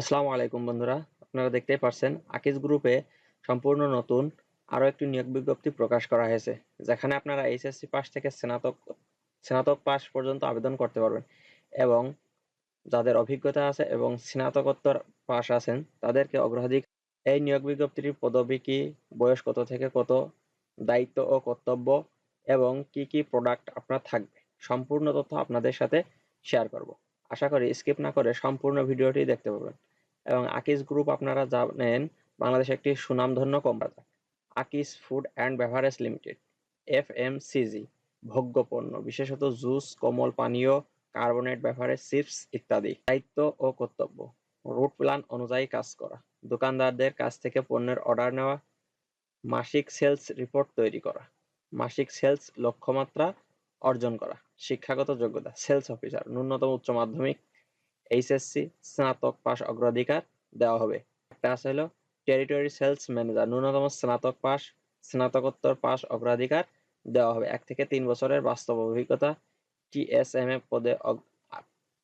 আসসালামু আলাইকুম বন্ধুরা, আপনারা দেখতেই পারছেন আকিজ গ্রুপে সম্পূর্ণ নতুন আরও একটি নিয়োগ বিজ্ঞপ্তি প্রকাশ করা হয়েছে, যেখানে আপনারা এইচএসসি পাস থেকে স্নাতক স্নাতক পাস পর্যন্ত আবেদন করতে পারবেন এবং যাদের অভিজ্ঞতা আছে এবং স্নাতকোত্তর পাস আছেন, তাদেরকে অগ্রাধিকার এই নিয়োগ বিজ্ঞপ্তিটির পদবি কি, বয়স কত থেকে কত, দায়িত্ব ও কর্তব্য এবং কি কি প্রোডাক্ট আপনার থাকবে, সম্পূর্ণ তথ্য আপনাদের সাথে শেয়ার করব। আশা করি স্কিপ না করে সম্পূর্ণ ভিডিওটি দেখতে পাবেন এবং আকিস গ্রুপ আপনারা জানেন, বাংলাদেশে একটি সুনামধন্য company Akij food and beverage limited F M CG ভোগ্যপণ্য, বিশেষত জুস, কোমল পানীয়, কার্বনেট বেভারেজ, চিপস ইত্যাদি। দায়িত্ব ও কর্তব্য, রুট প্ল্যান অনুযায়ী কাজ করা, দোকানদারদের কাছ থেকে পণ্যের অর্ডার নেওয়া, মাসিক সেলস রিপোর্ট তৈরি করা, মাসিক সেলস লক্ষ্যমাত্রা অর্জন করা, শিক্ষাগত যোগ্যতা, সেলস অফিসার, ন্যূনতম উচ্চ মাধ্যমিক এইচএসসি স্নাতক পাস অগ্রাধিকার দেওয়া হবে। একটা আছে হলো টেরিটরি সেলস ম্যানেজার ন্যূনতম স্নাতক পাশ, স্নাতকোত্তর পাস অগ্রাধিকার দেওয়া হবে। এক থেকে তিন বছরের বাস্তব অভিজ্ঞতা টিএসএমএ পদে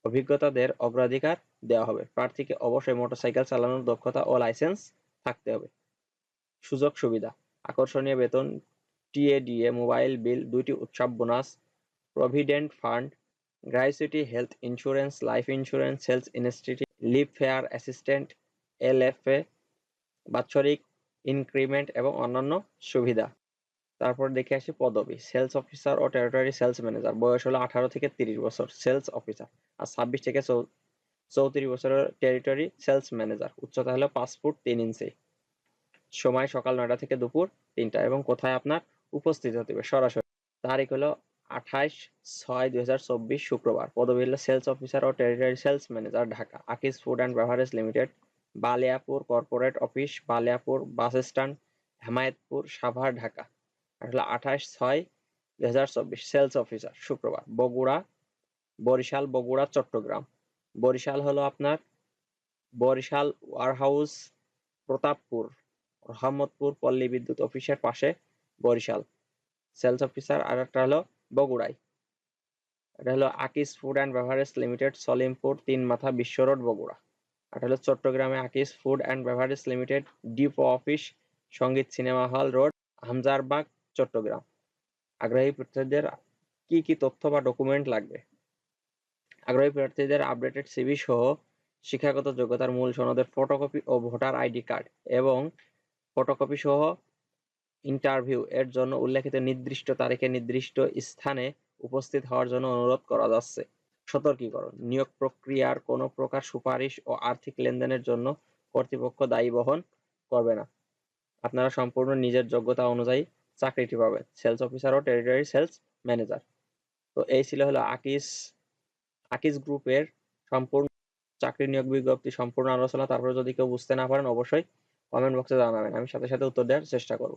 অভিজ্ঞতাদের অগ্রাধিকার দেওয়া হবে। প্রার্থীকে অবশ্যই মোটরসাইকেল চালানোর দক্ষতা ও লাইসেন্স থাকতে হবে। সুযোগ সুবিধা, আকর্ষণীয় বেতন টিএডিএ মোবাইল বিল, দুইটি উৎসব bonus provident fund gratuity health insurance life insurance health institute leave fare assistant LFA বাৎসরিক ইনক্রিমেন্ট এবং অন্যান্য সুবিধা। তারপর দেখে আসি পদবি সেলস অফিসার ও টেরিটরি সেলস ম্যানেজার বয়স হলো আঠারো থেকে তিরিশ বছর সেলস অফিসার আর ছাব্বিশ থেকে চৌত্রিশ বছরের টেরিটরি সেলস ম্যানেজার উচ্চতা হলো পাঁচ ফুট তিন ইঞ্চি। সময় সকাল নয়টা থেকে দুপুর তিনটা এবং কোথায় আপনার উপস্থিত হতে হবে? সরাসরি। তারিখ হলো আঠাইশ ছয় দুই হাজার চব্বিশ শুক্রবার পদবী হলো sales officer O territory sales manager Dhaka. Akij food and beverage limited Baliapur corporate office Baliapur bus stand Hemayetpur Savar Dhaka. আসলে আঠাশ ছয় দুই হাজার চব্বিশ সেলস অফিসার শুক্রবার বগুড়া, বরিশাল, বগুড়া, চট্টগ্রাম। বরিশাল হলো আপনার বরিশাল ওয়ারহাউস প্রতাপপুর, রহমতপুর পল্লী বিদ্যুৎ অফিসের পাশে বরিশাল। সেলস অফিসার আর একটা হলো বগুড়াই এটা হলো Akij food and beverage limited, Salimpur, তিন মাথা বিশ্ব রোড, বগুড়া। এটা হলো চট্টগ্রামে Akij food and beverage limited, depot office, Sangeet cinema hall road, Hamzarbagh, Chattogram. আগ্রহী প্রার্থীদের কি কি তথ্য বা ডকুমেন্ট লাগবে? আগ্রহী প্রার্থীদের আপডেটেড সিভি সহ শিক্ষাগত যোগ্যতার মূল সনদের ফটোকপি ও ভোটার আইডি কার্ড এবং ফটোকপি সহ ইন্টারভিউ এর জন্য উল্লেখিত নির্দিষ্ট তারিখে নির্দিষ্ট স্থানে উপস্থিত হওয়ার জন্য অনুরোধ করা যাচ্ছে। সতর্কীকরণ, নিয়োগ প্রক্রিয়ার কোনো প্রকার সুপারিশ ও আর্থিক লেনদেনের জন্য কর্তৃপক্ষ দায়ী বহন করবে না। আপনারা সম্পূর্ণ নিজের যোগ্যতা অনুযায়ী চাকরিটি পাবেন, সেলস অফিসার ও টেরিটরি সেলস ম্যানেজার। তো এই ছিল হলো আকিস আকিস গ্রুপের সম্পূর্ণ চাকরি নিয়োগ বিজ্ঞপ্তি, সম্পূর্ণ আলোচনা। তারপরে যদি কেউ বুঝতে না পারেন, অবশ্যই কমেন্ট বক্সে জানাবেন। আমি সাথে সাথে উত্তর দেওয়ার চেষ্টা করব।